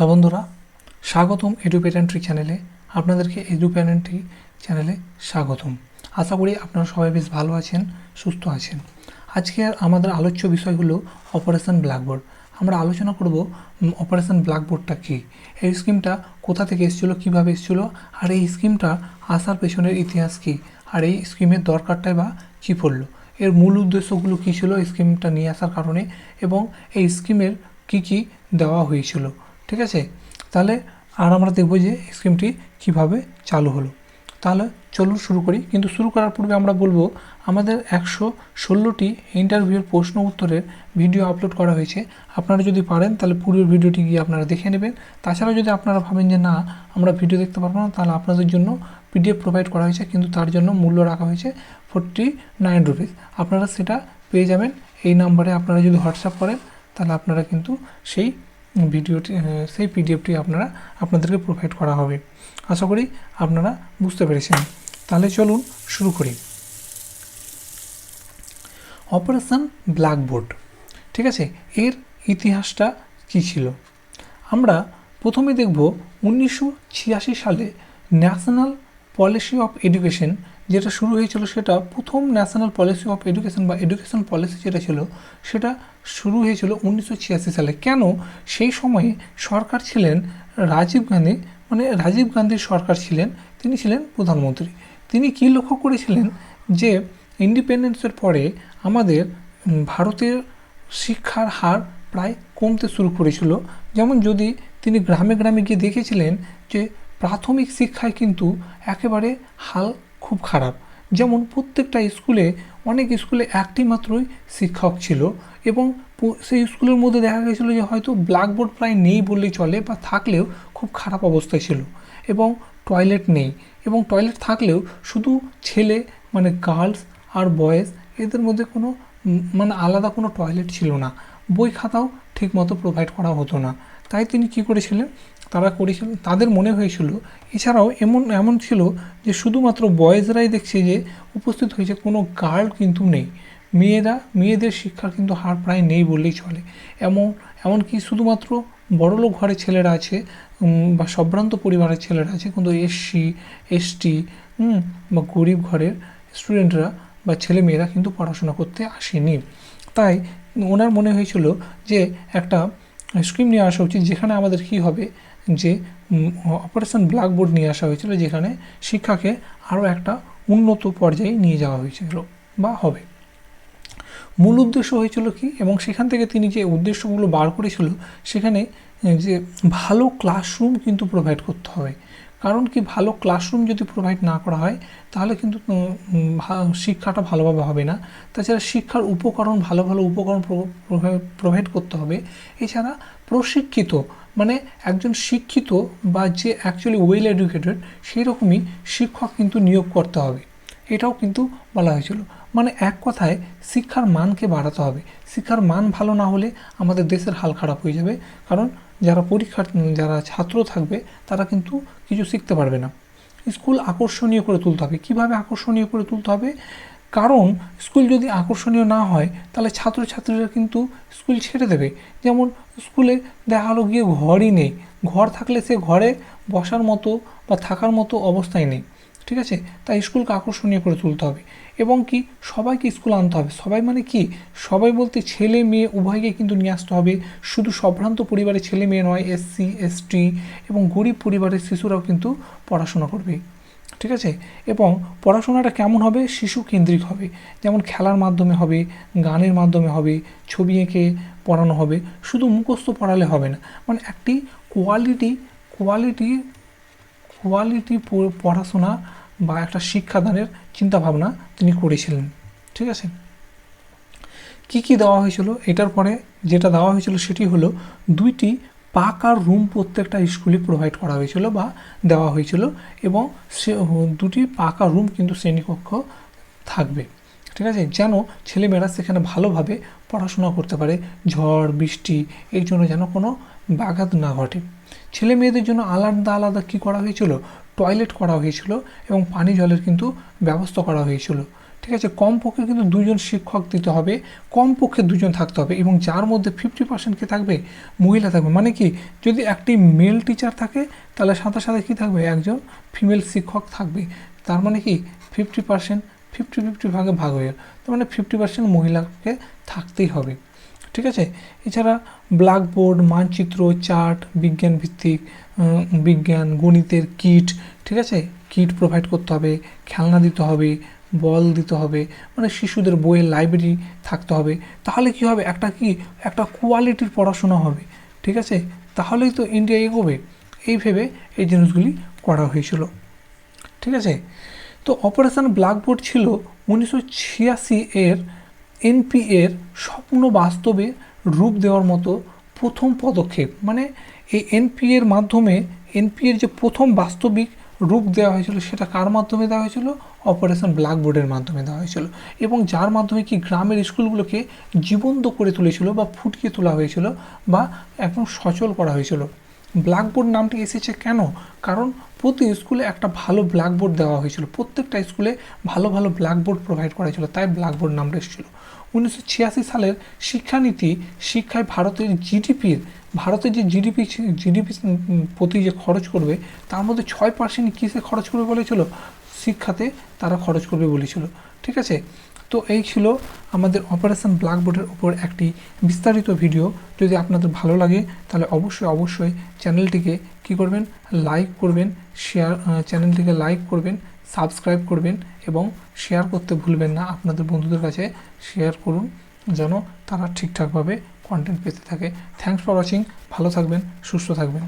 Hello বন্ধুরা, স্বাগতম এডুপেটেন্ট্রি চ্যানেলে। আপনাদেরকে এডুপেটেন্ট্রি চ্যানেলে স্বাগতম। আশা করি আপনারা সবাই বেশ ভালো আছেন, সুস্থ আছেন। আজকে আমাদের আলোচ্য বিষয় হলো অপারেশন ব্ল্যাকবোর্ড আমরা আলোচনা করব অপারেশন ব্ল্যাকবোর্ডটা কী? এই স্কিমটা কোথা থেকে এসেছিল, কীভাবে এসেছিল, আর এই স্কিমটা আসার পেছনের ইতিহাস কী? আর এই স্কিমের দরকারটাই বা কী পড়ল? এর মূল উদ্দেশ্যগুলো কী ছিল স্কিমটা নিয়ে আসার কারণে, এবং এই স্কিমের কী কী দেওয়া হয়েছিল? ঠিক আছে? তাহলে আর আমরা দেখব যে স্কিমটি কীভাবে চালু হলো। তাহলে চলুন শুরু করি। কিন্তু শুরু করার পূর্বে আমরা বলব, আমাদের একশো ষোলোটি ইন্টারভিউর প্রশ্ন উত্তরের ভিডিও আপলোড করা হয়েছে। আপনারা যদি পারেন, তাহলে পুরো ভিডিওটি গিয়ে আপনারা দেখে নেবেন। তাছাড়াও যদি আপনারা ভাবেন যে না, আমরা ভিডিও দেখতে পারব না, তাহলে আপনাদের জন্য পিডিএফ প্রোভাইড করা হয়েছে, কিন্তু তার জন্য মূল্য রাখা হয়েছে ফোরটি নাইন রুপিস আপনারা সেটা পেয়ে যাবেন। এই নাম্বারে আপনারা যদি হোয়াটসঅ্যাপ করেন, তাহলে আপনারা কিন্তু সেই ভিডিওটি সেই পিডিএফটি আপনারা আপনাদেরকে প্রোভাইড করা হবে। আশা করি আপনারা বুঝতে পেরেছেন। তাহলে চলুন শুরু করি। অপারেশন ব্ল্যাকবোর্ড ঠিক আছে? এর ইতিহাসটা কী ছিল? আমরা প্রথমে দেখব উনিশশো ছিয়াশি সালে ন্যাশনাল পলিসি অফ এডুকেশন যেটা শুরু হয়েছিল সেটা প্রথম ন্যাশনাল পলিসি অফ এডুকেশন বা এডুকেশন পলিসি যেটা ছিল, সেটা শুরু হয়েছিল উনিশশো ছিয়াশি সালে। কেন? সেই সময়ে সরকার ছিলেন রাজীব গান্ধী মানে রাজীব গান্ধীর সরকার ছিলেন, তিনি ছিলেন প্রধানমন্ত্রী। তিনি কী লক্ষ্য করেছিলেন? যে ইন্ডিপেন্ডেন্সের পরে আমাদের ভারতের শিক্ষার হার প্রায় কমতে শুরু করেছিল। যেমন যদি তিনি গ্রামে গ্রামে গিয়ে দেখেছিলেন যে প্রাথমিক শিক্ষায় কিন্তু একেবারে হাল খুব খারাপ। যেমন প্রত্যেকটা স্কুলে অনেক স্কুলে একটি মাত্রই শিক্ষক ছিল এবং সেই স্কুলের মধ্যে দেখা গেছিল যে হয়তো ব্ল্যাকবোর্ড প্রায় নেই বললেই চলে বা থাকলেও খুব খারাপ অবস্থায় ছিল এবং টয়লেট নেই এবং টয়লেট থাকলেও শুধু ছেলে মানে গার্লস আর বয়েজ এদের মধ্যে কোনো মানে আলাদা কোনো টয়লেট ছিল না। বই খাতাও ঠিকমতো প্রোভাইড করা হতো না। তাই তিনি কী করেছিলেন? তারা করেছিলেন তাদের মনে হয়েছিল। এছাড়াও এমন এমন ছিল যে শুধুমাত্র বয়েজরাই দেখছে যে উপস্থিত হয়েছে, কোনো গার্ল কিন্তু নেই। মেয়েরা, মেয়েদের শিক্ষার কিন্তু হার প্রায় নেই বললেই চলে। এমন, এমনকি শুধুমাত্র বড়লোক ঘরের ছেলেরা আছে বা সম্ভ্রান্ত পরিবারের ছেলেরা আছে, কিন্তু এসসি এসটি বা গরিব ঘরের স্টুডেন্টরা বা ছেলে মেয়েরা কিন্তু পড়াশোনা করতে আসেনি। তাই ওনার মনে হয়েছিল যে একটা স্কিম নিয়ে আসা উচিত, যেখানে আমাদের কী হবে? যে অপারেশন ব্ল্যাকবোর্ড নিয়ে আসা হয়েছিল, যেখানে শিক্ষাকে আরও একটা উন্নত পর্যায়ে নিয়ে যাওয়া হয়েছিল বা হবে। মূল উদ্দেশ্য হয়েছিল কি? এবং সেখান থেকে তিনি যে উদ্দেশ্যগুলো বার করেছিল, সেখানে যে ভালো ক্লাসরুম কিন্তু প্রোভাইড করতে হবে। কারণ কি, ভালো ক্লাসরুম যদি প্রোভাইড না করা হয়, তাহলে কিন্তু শিক্ষাটা ভালোভাবে হবে না। তাছাড়া শিক্ষার উপকরণ, ভালো ভালো উপকরণ প্রোভাইড করতে হবে। এছাড়া প্রশিক্ষিত মানে একজন শিক্ষিত বা যে অ্যাকচুয়ালি ওয়েল এডুকেটেড সেই রকমই শিক্ষক কিন্তু নিয়োগ করতে হবে। এটাও কিন্তু বলা হয়েছিল। মানে এক কথায় শিক্ষার মানকে বাড়াতে হবে। শিক্ষার মান ভালো না হলে আমাদের দেশের হাল খারাপ হয়ে যাবে। কারণ যারা পরীক্ষার, যারা ছাত্র থাকবে, তারা কিন্তু কিছু শিখতে পারবে না। স্কুল আকর্ষণীয় করে তুলতে হবে। কীভাবে আকর্ষণীয় করে তুলতে হবে? কারণ স্কুল যদি আকর্ষণীয় না হয়, তাহলে ছাত্রছাত্রীরা কিন্তু স্কুল ছেড়ে দেবে। যেমন স্কুলে দেখা হলো গিয়ে ঘরই নেই। ঘর থাকলে সে ঘরে বসার মতো বা থাকার মতো অবস্থায় নেই। ঠিক আছে? তাই স্কুলকে আকর্ষণীয় করে তুলতে হবে। এবং কি? সবাইকে স্কুল আনতে হবে। সবাই মানে কি? সবাই বলতে ছেলে মেয়ে উভয়কে কিন্তু নিয়ে আসতে হবে। শুধু সম্ভ্রান্ত পরিবারের ছেলে মেয়ে নয়, এসসি, এসটি এবং গরিব পরিবারের শিশুরাও কিন্তু পড়াশোনা করবে। ঠিক আছে? এবং পড়াশোনাটা কেমন হবে? শিশু কেন্দ্রিক হবে। যেমন খেলার মাধ্যমে হবে, গানের মাধ্যমে হবে, ছবি এঁকে পড়ানো হবে। শুধু মুখস্থ পড়ালে হবে না। মানে একটি কোয়ালিটি কোয়ালিটি কোয়ালিটি পড়াশোনা বা একটা শিক্ষাদানের চিন্তাভাবনা তিনি করেছিলেন। ঠিক আছে? কি কি দেওয়া হয়েছিল? এটার পরে যেটা দেওয়া হয়েছিল সেটি হলো দুইটি পাকা রুম প্রত্যেকটা স্কুলে প্রোভাইড করা হয়েছিল বা দেওয়া হয়েছিল এবং সে দুটি পাকা রুম কিন্তু শ্রেণীকক্ষ থাকবে। ঠিক আছে? যেন ছেলেমেয়েরা সেখানে ভালোভাবে পড়াশোনা করতে পারে, ঝড়, বৃষ্টি এই জন্য যেন কোনো ব্যাঘাত না ঘটে। ছেলে মেয়েদের জন্য আলাদা আলাদা কী করা হয়েছিল? টয়লেট করা হয়েছিল এবং পানি জলের কিন্তু ব্যবস্থা করা হয়েছিল। ঠিক আছে, কমপক্ষে কিন্তু দুজন শিক্ষক দিতে হবে, কমপক্ষে দুজন থাকতে হবে এবং যার মধ্যে ফিফটি পার্সেন্ট কী থাকবে? মহিলা থাকবে। মানে কি, যদি একটি মেল টিচার থাকে, তাহলে সাথে সাথে কী থাকবে? একজন ফিমেল শিক্ষক থাকবে। তার মানে কি ফিফটি পার্সেন্ট ফিফটি ফিফটি ভাগে ভাগ হয়ে তার মানে ফিফটি পার্সেন্ট মহিলাকে থাকতেই হবে। ঠিক আছে? এছাড়া ব্ল্যাকবোর্ড মানচিত্র চার্ট বিজ্ঞান ভিত্তিক বিজ্ঞান, গণিতের কিট ঠিক আছে? কিট প্রোভাইড করতে হবে, খেলনা দিতে হবে বল দিতে হবে মানে শিশুদের বইয়ের লাইব্রেরি থাকতে হবে, তাহলে কি হবে? একটা কি? একটা কোয়ালিটির পড়াশোনা হবে, ঠিক আছে? তাহলেই তো ইন্ডিয়া এগোবে। এই ভেবে এই জিনিসগুলি করা হয়েছিল, ঠিক আছে? তো অপারেশান ব্ল্যাকবোর্ড ছিল উনিশশো ছিয়াশি এর এনপি এর স্বপ্ন বাস্তবে রূপ দেওয়ার মতো প্রথম পদক্ষেপ। মানে এই এনপি এর মাধ্যমে এনপি এর যে প্রথম বাস্তবিক রূপ দেওয়া হয়েছিল, সেটা কার মাধ্যমে দেওয়া হয়েছিল? অপারেশন ব্ল্যাকবোর্ডের মাধ্যমে দেওয়া হয়েছিল। এবং যার মাধ্যমে কি গ্রামের স্কুলগুলোকে জীবন্ত করে তুলেছিল বা ফুটিয়ে তোলা হয়েছিল বা একদম সচল করা হয়েছিল। ব্ল্যাকবোর্ড নামটি এসেছে কেন? কারণ প্রতি স্কুলে একটা ভালো ব্ল্যাকবোর্ড দেওয়া হয়েছিল। প্রত্যেকটা স্কুলে ভালো ভালো ব্ল্যাকবোর্ড প্রোভাইড করা হয়েছিল তাই ব্ল্যাকবোর্ড নামটা এসেছিল। উনিশশো ছিয়াশি সালের শিক্ষানীতি শিক্ষায় ভারতের জিডিপির ভারতের যে জিডিপি জিডিপি প্রতি যে খরচ করবে, তার মধ্যে ছয় পার্সেন্ট কিসে খরচ করবে বলেছিল? শিক্ষাতে তারা খরচ করবে বলেছিল। ঠিক আছে? তো এই ছিল আমাদের অপারেশন ব্ল্যাকবোর্ডের উপর একটি বিস্তারিত ভিডিও। যদি আপনাদের ভালো লাগে, তাহলে অবশ্যই অবশ্যই চ্যানেলটিকে কি করবেন? লাইক করবেন শেয়ার চ্যানেলটিকে লাইক করবেন সাবস্ক্রাইব করবেন এবং শেয়ার করতে ভুলবেন না আপনাদের বন্ধুদের কাছে। শেয়ার করুন, যেন তারা ঠিকঠাকভাবে কন্টেন্ট পেতে থাকে। থ্যাংকস ফর ওয়াচিং ভালো থাকবেন, সুস্থ থাকবেন।